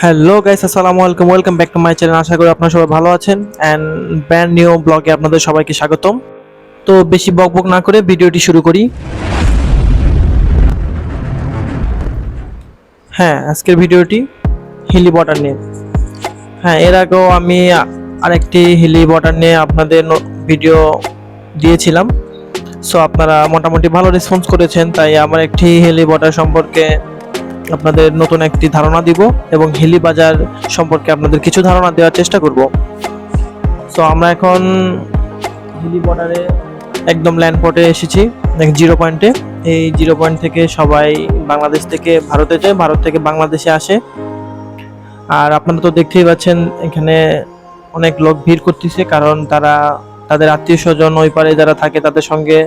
Hello guys আসসালামু আলাইকুম। Welcome back to my channel আশা করি আপনারা সবাই ভালো আছেন। অ্যান্ড ব্র্যান্ড নিউ ব্লগে আপনাদের সবাইকে স্বাগতম। তো বেশি বক বক না করে ভিডিওটি শুরু করি। হ্যাঁ আজকের ভিডিওটি হিলি বটার নিয়ে। হ্যাঁ এর আগেও আমি আরেকটি হিলি বটার নিয়ে আপনাদের ভিডিও দিয়েছিলাম। সো আপনারা মোটামুটি ভালো রেসপন্স করেছেন। তাই আমার একটি হিলি বটার সম্পর্কে আপনাদের নতুন একটি ধারণা দিব এবং হিলি বাজার সম্পর্কে আপনাদের কিছু ধারণা দেওয়ার চেষ্টা করব। সো আমরা এখন হিলি বর্ডারে একদম ল্যান্ড পোর্টে এসেছি জিরো পয়েন্টে এই জিরো পয়েন্ট থেকে সবাই বাংলাদেশ থেকে ভারতে যায়, ভারত থেকে বাংলাদেশে আসে। আর আপনারা তো দেখতেই পাচ্ছেন, এখানে অনেক লোক ভিড় করতেছে, কারণ তারা, তাদের আত্মীয় স্বজন ওই পারে যারা থাকে, তাদের সঙ্গে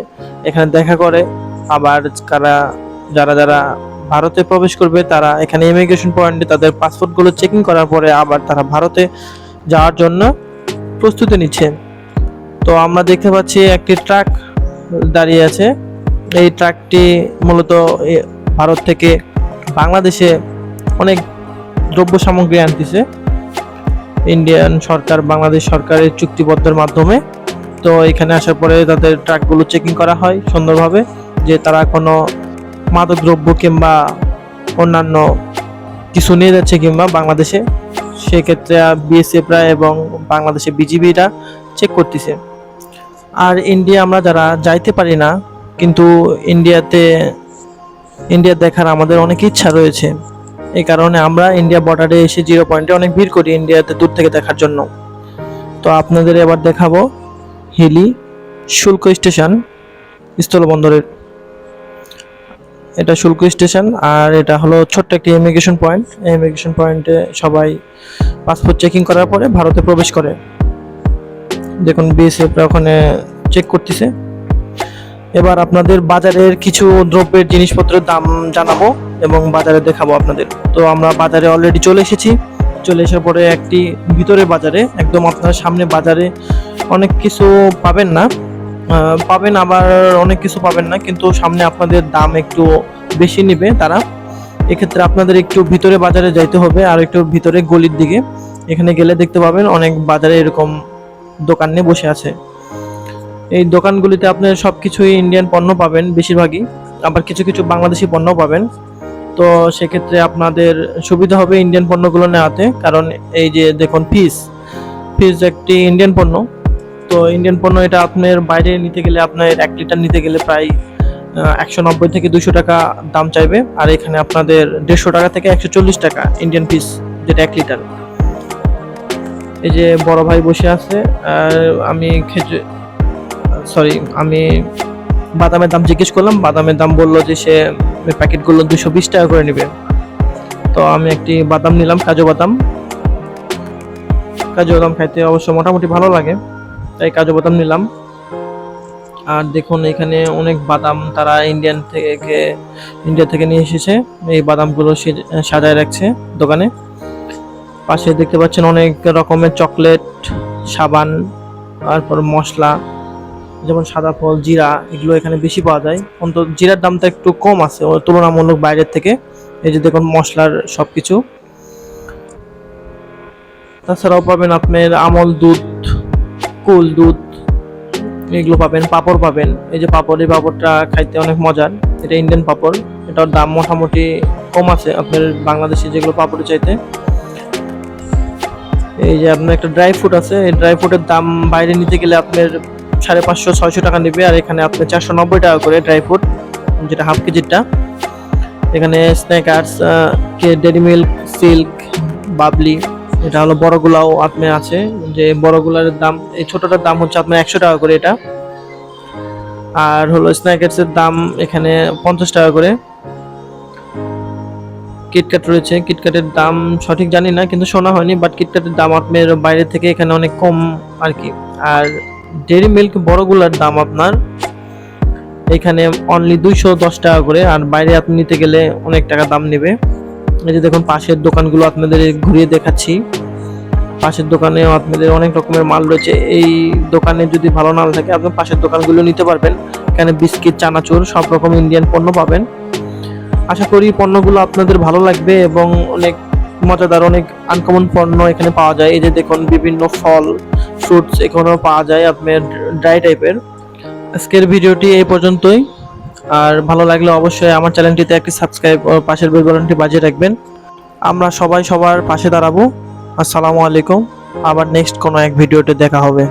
এখানে দেখা করে। আবার কারা যারা যারা ভারতে প্রবেশ করবে, তারা এখানে ইমিগ্রেশন পয়েন্টে তাদের পাসপোর্টগুলো চেকিং করার পরে আবার তারা ভারতে যাওয়ার জন্য প্রস্তুতি নিচ্ছে। তো আমরা দেখতে পাচ্ছি একটি ট্রাক দাঁড়িয়ে আছে। এই ট্রাকটি মূলত ভারত থেকে বাংলাদেশে অনেক দ্রব্য সামগ্রী আনতেছে। ইন্ডিয়ান সরকার, বাংলাদেশ সরকারের চুক্তিবদ্ধের মাধ্যমে। তো এখানে আসার পরে তাদের ট্রাকগুলো চেকিং করা হয় সুন্দরভাবে, যে তারা কোনো মাদকদ্রব্য কিংবা অন্যান্য কিছু নিয়ে যাচ্ছে কিংবা বাংলাদেশে, সেক্ষেত্রে বিএসএফরা এবং বাংলাদেশে বিজিবিরা চেক করতেছে। আর ইন্ডিয়া আমরা যারা যাইতে পারি না, কিন্তু ইন্ডিয়াতে ইন্ডিয়া দেখার আমাদের অনেক ইচ্ছা রয়েছে। এই কারণে আমরা ইন্ডিয়া বর্ডারে এসে জিরো পয়েন্টে অনেক ভিড় করি ইন্ডিয়াতে দূর থেকে দেখার জন্য। তো আপনাদের এবার দেখাবো হিলি শুল্ক স্টেশন স্থলবন্দরের এটা শুল্ক স্টেশন, আর এটা হলো ছোট্ট একটি ইমিগ্রেশন পয়েন্ট ইমিগ্রেশন পয়েন্টে সবাই পাসপোর্ট চেকিং করার পরে ভারতে প্রবেশ করে। দেখুন বিএসএফরা ওখানে চেক করতেছে। এবার আপনাদের বাজারের কিছু দ্রব্যের জিনিসপত্রের দাম জানাব এবং বাজারে দেখাবো আপনাদের। তো আমরা বাজারে অলরেডি চলে এসেছি। চলে আসার পরে একটি ভিতরে বাজারে, একদম আপনার সামনে বাজারে অনেক কিছু পাবেন না। পাবেন, আবার অনেক কিছু পাবেন না, কিন্তু সামনে আপনাদের দাম একটু বেশি নেবে তারা। এক্ষেত্রে আপনাদের একটু ভিতরে বাজারে যাইতে হবে, আর একটু ভিতরে গলির দিকে। এখানে গেলে দেখতে পাবেন অনেক বাজারে এরকম দোকান নিয়ে বসে আছে। এই দোকানগুলিতে আপনি সব কিছুই ইন্ডিয়ান পণ্য পাবেন বেশিরভাগই, আবার কিছু কিছু বাংলাদেশি পণ্য পাবেন। তো সেক্ষেত্রে আপনাদের সুবিধা হবে ইন্ডিয়ান পণ্যগুলো নেওয়াতে, কারণ এই যে দেখুন, ফিস। ফিস একটি ইন্ডিয়ান পণ্য। তো ইন্ডিয়ান পণ্য এটা আপনার বাইরে নিতে গেলে আপনার এক লিটার নিতে গেলে প্রায় একশো নব্বই থেকে দুশো টাকা দাম চাইবে। আর এখানে আপনাদের দেড়শো টাকা থেকে একশো চল্লিশ টাকা ইন্ডিয়ান পিস যেটা এক লিটার এই যে বড় ভাই বসে আছে, আর আমি খেজুর সরি আমি বাদামের দাম জিজ্ঞেস করলাম, বাদামের দাম বলল যে সে প্যাকেটগুলো দুশো বিশ টাকা করে নেবে। তো আমি একটি বাদাম নিলাম, কাজু বাদাম। কাজু বাদাম খাইতে অবশ্য মোটামুটি ভালো লাগে। তাই কাজু বাদাম নিলাম। আর দেখুন, এখানে অনেক বাদাম তারা ইন্ডিয়ান থেকে ইন্ডিয়া থেকে নিয়ে এসেছে। এই বাদামগুলো সাজায় রাখছে দোকানে। পাশে দেখতে পাচ্ছেন অনেক রকমের চকলেট, সাবান, তারপর মশলা, যেমন সাদা ফল, জিরা, এগুলো এখানে বেশি পাওয়া যায়। অন্তত জিরার দামটা একটু কম আছে তুলনামূলক বাইরের থেকে। এই যে দেখুন, মশলার সব কিছু তাছাড়াও পাবেন আপনার আমল দুধ কুল, দুধ, এগুলো পাবেন, পাপড় পাবেন। এই যে পাপড়, এই পাপড়টা খাইতে অনেক মজার। এটা ইন্ডিয়ান পাপড়। এটার দাম মোটামুটি কম আছে আপনার বাংলাদেশে যেগুলো পাপড় চাইতে। এই যে আপনার একটা ড্রাই ফ্রুট আছে। এই ড্রাই ফ্রুটের দাম বাইরে নিতে গেলে আপনার সাড়ে পাঁচশো, ছয়শো টাকা নেবে। আর এখানে আপনার চারশো নব্বই টাকা করে ড্রাই ফ্রুট যেটা হাফ কেজিরটা এখানে Snickers Dairy Milk Silk Bubbly এটা হলো বড়গুলাও আপনার আছে। যে বড়গুলার দাম, এই ছোটটার দাম হচ্ছে আপনার একশো টাকা করে এটা। আর হলো স্ন্যাকার্স এর দাম এখানে পঞ্চাশ টাকা করে। কিটক্যাট রয়েছে। কিটক্যাটের দাম সঠিক জানি না, কিন্তু শোনা হয়নি বাট কিটক্যাটের দাম আপনার বাইরে থেকে এখানে অনেক কম আর কি। আর ডেরি মিল্ক বড়গুলার দাম আপনার, এখানে অনলি দুইশো দশ টাকা করে, আর বাইরে আপনি নিতে গেলে অনেক টাকা দাম নেবে। এই যে দেখুন, পাশের দোকানগুলো আপনাদের ঘুরিয়ে দেখাচ্ছি। পাশের দোকানেও আপনাদের অনেক রকমের মাল রয়েছে। এই দোকানে যদি ভালো না থাকে, আপনি পাশের দোকানগুলো নিতে পারবেন। এখানে বিস্কিট, চানাচুর, সব রকম ইন্ডিয়ান পণ্য পাবেন। আশা করি পণ্যগুলো আপনাদের ভালো লাগবে এবং অনেক মজাদার, অনেক আনকমন পণ্য এখানে পাওয়া যায়। এই যে দেখুন, বিভিন্ন ফল ফ্রুটস এখানেও পাওয়া যায় আপনার ড্রাই টাইপের আজকের ভিডিওটি এই পর্যন্তই। আর ভালো লাগলে অবশ্যই আমার চ্যানেলটিতে একটি সাবস্ক্রাইব পাশের বেল বাটনটি বাজিয়ে রাখবেন। আমরা সবাই সবার পাশে দাঁড়াবো। আসসালামু আলাইকুম। আবার নেক্সট কোনো এক ভিডিওতে দেখা হবে।